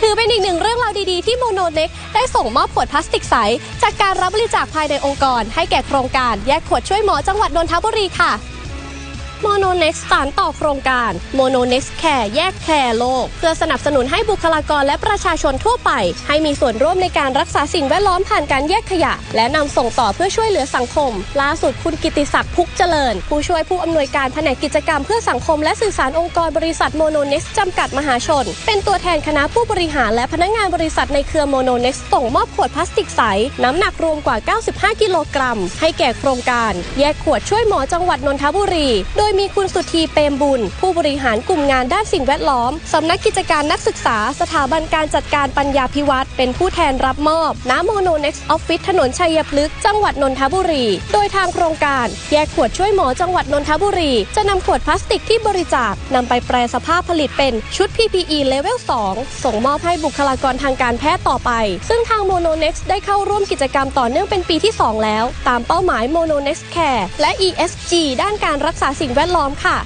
ถือเป็นอีกหนึ่งเรื่องราวดีๆ ที่โมโนเน็กได้ส่งมอบขวดพลาสติกใส จากการรับบริจาคภายในองค์กร ให้แก่โครงการแยกขวดช่วยหมอจังหวัดนนทบุรีค่ะ โมโนเน็กสานต่อโครงการโมโนเน็กแคร์แยกแคร์โลก เพื่อสนับสนุนให้บุคลากรและประชาชนทั่วไป ให้มีส่วนร่วมในการรักษาสิ่งแวดล้อมผ่านการแยกขยะ และนำส่งต่อเพื่อช่วยเหลือสังคม ล่าสุดคุณกิติศักดิ์พุกเจริญ ผู้ช่วยผู้อำนวยการแผนกกิจกรรมเพื่อสังคมและสื่อสารองค์กรบริษัทโมโนเน็กจำกัดมหาชน เป็นตัวแทนคณะผู้บริหารและพนักงานบริษัทในเครือโมโนเน็กส่งมอบขวดพลาสติกใสน้ำหนักรวมกว่า 95 กิโลกรัม ให้แก่โครงการ แยกขวดช่วยหมอจังหวัดนนทบุรี โดยมีคุณสุธีเปรมบุญ ผู้บริหารกลุ่มงานด้านสิ่งแวดล้อม สำนักกิจการนักศึกษา สถาบันการจัดการปัญญาพิวัตรเป็นผู้แทนรับมอบณโมโนเน็กซ์ออฟฟิศถนนชัยพฤกษ์จังหวัดนนทบุรี โดยทางโครงการ แยกขวดช่วยหมอจังหวัดนนทบุรี จะนำขวดพลาสติกที่บริจาคนำไปแปรสภาพผลิตเป็นชุด PPE Level 2ส่งมอบให้บุคลากรทางการแพทย์ต่อไป ซึ่งทางโมโนเน็กซ์ได้เข้าร่วมกิจกรรมต่อเนื่องเป็นปีที่ 2 แล้ว ตามเป้าหมายโมโนเน็กซ์แคร์และ ESG ด้านการรักษาสิ่งแวดล้อมค่ะ